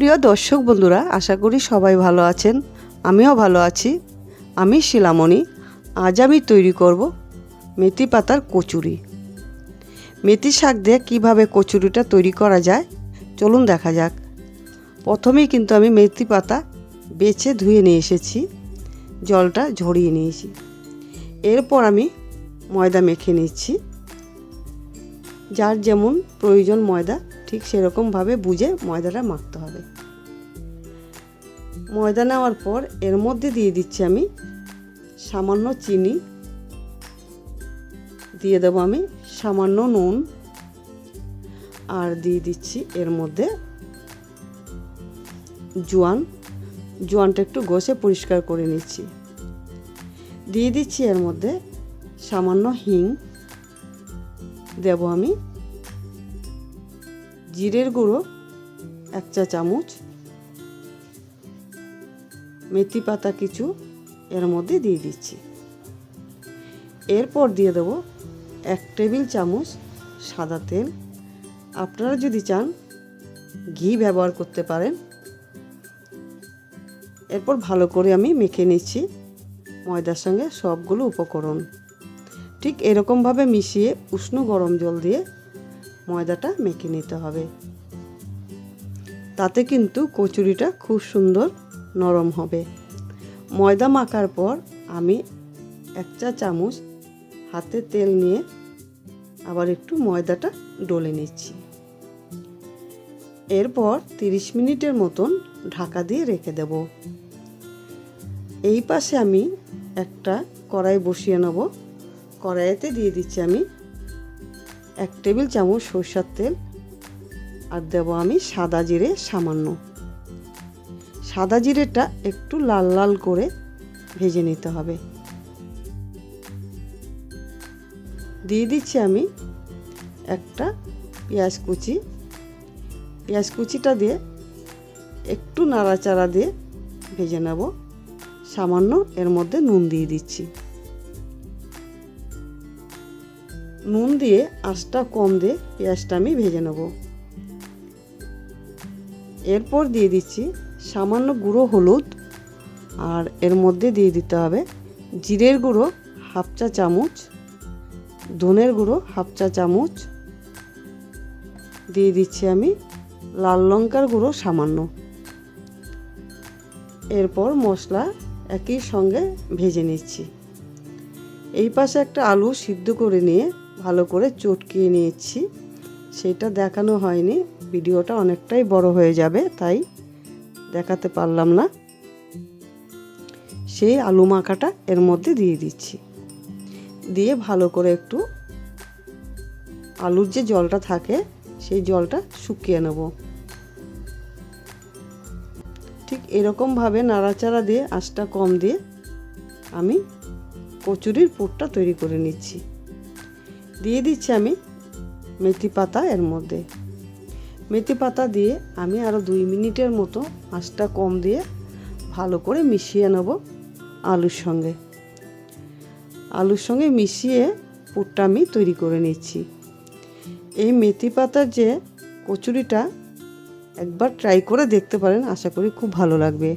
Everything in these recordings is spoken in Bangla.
প্রিয় দর্শক বন্ধুরা, আশা করি সবাই ভালো আছেন। আমিও ভালো আছি। আমি শিলামণি। আজ আমি তৈরি করব মেথি পাতার কচুরি। মেথি শাক দিয়ে কীভাবে কচুরিটা তৈরি করা যায়, চলুন দেখা যাক। প্রথমেই কিন্তু আমি মেথি পাতা বেছে ধুয়ে নিয়ে এসেছি। জলটা ঝরিয়ে নিয়েছি। এরপর আমি ময়দা মেখে নিচ্ছি। যার যেমন প্রয়োজন ময়দা, ঠিক সেরকমভাবে বুঝে ময়দাটা মাখতে হবে। ময়দা নেওয়ার পর এর মধ্যে দিয়ে দিচ্ছি আমি সামান্য চিনি। দিয়ে দেবো আমি সামান্য নুন। আর দিয়ে দিচ্ছি এর মধ্যে জোয়ান। জোয়ানটা একটু ঘষে পরিষ্কার করে নিচ্ছি। দিয়ে দিচ্ছি এর মধ্যে সামান্য হিং। দেব আমি জিরের গুঁড়ো এক চা চামচ। মেথি পাতা কিছু এর মধ্যে দিয়ে দিচ্ছি। এরপর দিয়ে দেবো এক টেবিল চামচ সাদা তেল। আপনারা যদি চান, ঘি ব্যবহার করতে পারেন। এরপর ভালো করে আমি মেখে নিচ্ছি ময়দার সঙ্গে সবগুলো উপকরণ। ঠিক এরকমভাবে মিশিয়ে উষ্ণ গরম জল দিয়ে ময়দাটা মেখে নিতে হবে। তাতে কিন্তু কচুরিটা খুব সুন্দর নরম হবে। ময়দা মাখার পর আমি এক চা চামচ হাতে তেল নিয়ে আবার একটু ময়দাটা ডলে নিচ্ছি। এরপর 30 মিনিটের মতন ঢাকা দিয়ে রেখে দেব। এই পাশে আমি একটা কড়াই বসিয়ে নেব। কড়াইতে দিয়ে দিচ্ছি আমি এক টেবিল চামচ সরষার তেল। আর দেব আমি সাদা জিরে সামান্য। সাদা জিরেটা একটু লাল লাল করে ভেজে নিতে হবে। দিয়ে দিচ্ছি আমি একটা পেঁয়াজ কুচি। পেঁয়াজ কুচিটা দিয়ে একটু নাড়াচাড়া দিয়ে ভেজে নেব। সামান্য এর মধ্যে নুন দিয়ে দিচ্ছি। নুন দিয়ে আঁচটা কম দিয়ে পেঁয়াজটা আমি ভেজে নেব। এরপর দিয়ে দিচ্ছি সামান্য গুঁড়ো হলুদ আর এর মধ্যে দিয়ে দিতে হবে জিরের গুঁড়ো হাফ চা চামচ, ধনের গুঁড়ো হাফ চা চামচ। দিয়ে দিচ্ছি আমি লাল লঙ্কার গুঁড়ো সামান্য। এরপর মশলা একই সঙ্গে ভেজে নিচ্ছি। এই পাশে একটা আলু সিদ্ধ করে নিয়ে ভালো করে চটকিয়ে নিয়েছি। সেটা দেখানো হয়নি, ভিডিওটা অনেকটাই বড় হয়ে যাবে, তাই দেখাতে পারলাম না। সেই আলু মাখাটা এর মধ্যে দিয়ে দিচ্ছি। দিয়ে ভালো করে একটু আলুর যে জলটা থাকে, সেই জলটা শুকিয়ে নেব। ঠিক এরকমভাবে নাড়াচাড়া দিয়ে, আঁচটা কম দিয়ে আমি কচুরির পুরটা তৈরি করে নিচ্ছি। দিয়ে দিচ্ছি আমি মেথি পাতা এর মধ্যে। মেথি পাতা দিয়ে আমি আরও দুই মিনিটের মতো আঁচটা কম দিয়ে ভালো করে মিশিয়ে নেব আলুর সঙ্গে। আলুর সঙ্গে মিশিয়ে পুরটা আমি তৈরি করে নিচ্ছি। এই মেথি পাতার যে কচুরিটা একবার ট্রাই করে দেখতে পারেন, আশা করি খুব ভালো লাগবে।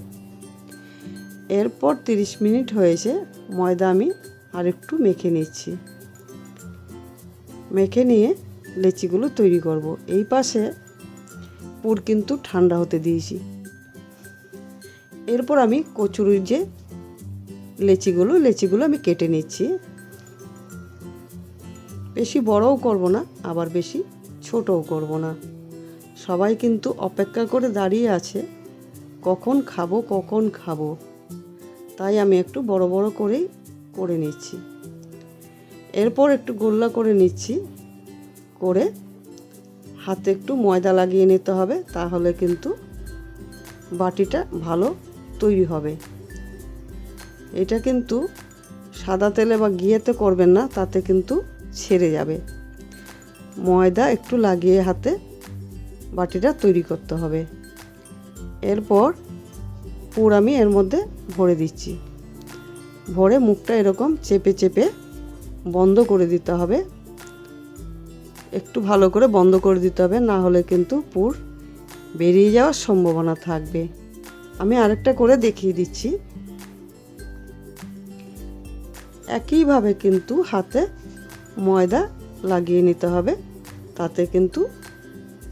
এরপর 30 মিনিট হয়েছে, ময়দা আমি আরেকটু মেখে নিচ্ছি। মেখে নিয়ে লেচিগুলো তৈরি করব। এই পাশে পুর কিন্তু ঠান্ডা হতে দিয়েছি। এরপর আমি কচুরির যে লেচিগুলো লেচিগুলো আমি কেটে নিচ্ছি। বেশি বড়ও করব না, আবার বেশি ছোটও করব না। সবাই কিন্তু অপেক্ষা করে দাঁড়িয়ে আছে, কখন খাব কখন খাব। তাই আমি একটু বড় বড় করেই করে নিচ্ছি। এরপর একটু গোল্লা করে নিচ্ছি, করে হাতে একটু ময়দা লাগিয়ে নিতে হবে, তাহলে কিন্তু বাটিটা ভালো তৈরি হবে। এটা কিন্তু সাদা তেলে বা ঘিয়েতে করবেন না, তাতে কিন্তু ছেড়ে যাবে। ময়দা একটু লাগিয়ে হাতে বাটিটা তৈরি করতে হবে। এরপর পুর আমি এর মধ্যে ভরে দিচ্ছি। ভরে মুখটা এরকম চেপে চেপে বন্ধ করে দিতে হবে। একটু ভালো করে বন্ধ করে দিতে হবে, না হলে কিন্তু পুর বেরিয়ে যাওয়ার সম্ভাবনা থাকবে। আমি আরেকটা করে দেখিয়ে দিচ্ছি। একইভাবে কিন্তু হাতে ময়দা লাগিয়ে নিতে হবে, তাতে কিন্তু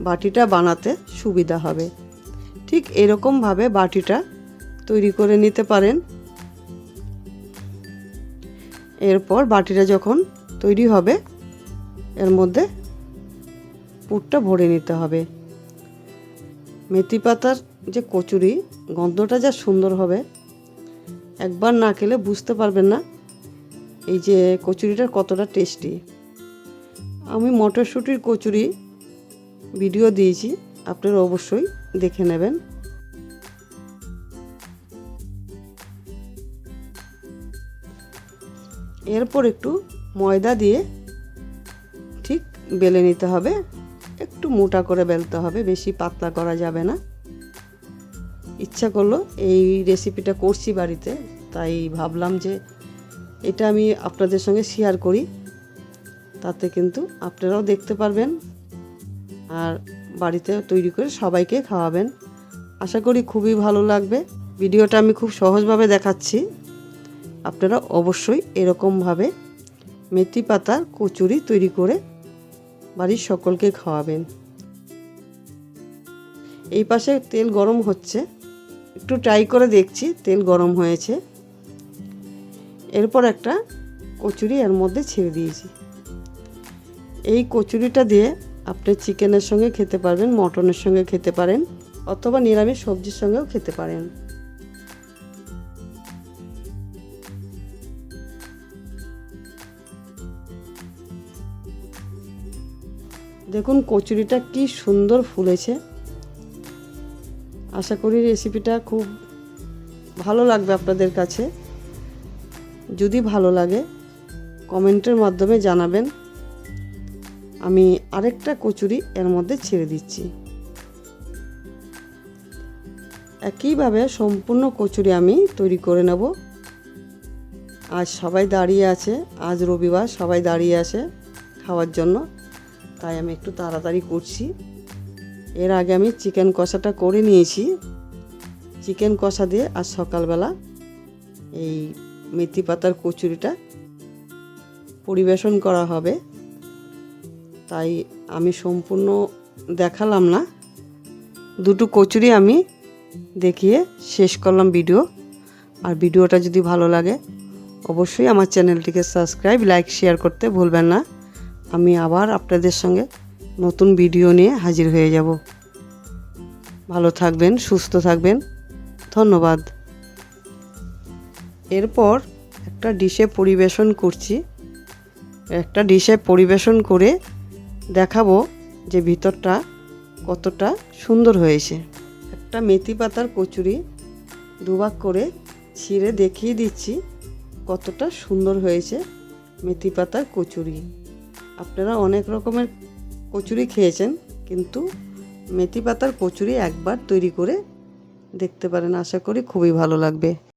বাটিটা বানাতে সুবিধা হবে। ঠিক এরকমভাবে বাটিটা তৈরি করে নিতে পারেন। এরপর বাটিটা যখন তৈরি হবে, এর মধ্যে পুরটা ভরে নিতে হবে। মেথি পাতার যে কচুরি, গন্ধটা যা সুন্দর হবে, একবার না খেলে বুঝতে পারবেন না এই যে কচুরিটার কতটা টেস্টি। আমি মটরশুঁটির কচুরি ভিডিও দিয়েছি, আপনারা অবশ্যই দেখে নেবেন। এরপর একটু ময়দা দিয়ে ঠিক বেলে নিতে হবে। মোটা করে বেলতে হবে, বেশি পাতলা করা যাবে না। ইচ্ছা করল এই রেসিপিটা করছি বাড়িতে, তাই ভাবলাম যে এটা আমি আপনাদের সঙ্গে শেয়ার করি। তাতে কিন্তু আপনারাও দেখতে পারবেন আর বাড়িতে তৈরি করে সবাইকে খাওয়াবেন। আশা করি খুবই ভালো লাগবে। ভিডিওটা আমি খুব সহজভাবে দেখাচ্ছি। আপনারা অবশ্যই এরকমভাবে মেথি পাতার কচুরি তৈরি করে বাড়ির সকলকে খাওয়াবেন। এই পাশে তেল গরম হচ্ছে। একটু ট্রাই করে দেখছি, তেল গরম হয়েছে। এরপর একটা কচুরি এর মধ্যে ছেড়ে দিয়েছি। এই কচুরিটা দিয়ে আপনি চিকেনের সঙ্গে খেতে পারবেন মটনের সঙ্গে খেতে পারেন, অথবা নিরামিষ সবজির সঙ্গেও খেতে পারেন। দেখুন কচুরিটা কি সুন্দর ফুলেছে। আশা করি রেসিপিটা খুব ভালো লাগবে আপনাদের কাছে। যদি ভালো লাগে, কমেন্টের মাধ্যমে জানাবেন। আমি আরেকটা কচুরি এর মধ্যে ছেড়ে দিচ্ছি। একইভাবে সম্পূর্ণ কচুরি আমি তৈরি করে নেব। আজ সবাই দাঁড়িয়ে আছে, আজ রবিবার সবাই দাঁড়িয়ে আছে খাওয়ার জন্য। তাই আমি একটু তাড়াতাড়ি করছি। এর আগে আমি চিকেন কষাটা করে নিয়েছি। চিকেন কষা দিয়ে আর সকালবেলা এই মেথি পাতার কচুরিটা পরিবেশন করা হবে। তাই আমি সম্পূর্ণ দেখালাম না। দুটো কচুরি আমি দেখিয়ে শেষ করলাম ভিডিও। আর ভিডিওটা যদি ভালো লাগে, অবশ্যই আমার চ্যানেলটিকে সাবস্ক্রাইব, লাইক, শেয়ার করতে ভুলবেন না। আমি আবার আপনাদের সঙ্গে নতুন ভিডিও নিয়ে হাজির হয়ে যাব। ভালো থাকবেন, সুস্থ থাকবেন। ধন্যবাদ। এরপর একটা ডিশে পরিবেশন করছি। একটা ডিশে পরিবেশন করে দেখাবো যে ভিতরটা কতটা সুন্দর হয়েছে। একটা মেথি পাতার কচুরি দুভাগ করে ছিঁড়ে দেখিয়ে দিচ্ছি কতটা সুন্দর হয়েছে মেথি পাতার কচুরি। আপনারা অনেক রকমের কচুরি খেয়েছেন, কিন্তু মেথি পাতার কচুরি একবার তৈরি করে দেখতে পারেন। আশা করি খুবই ভালো লাগবে।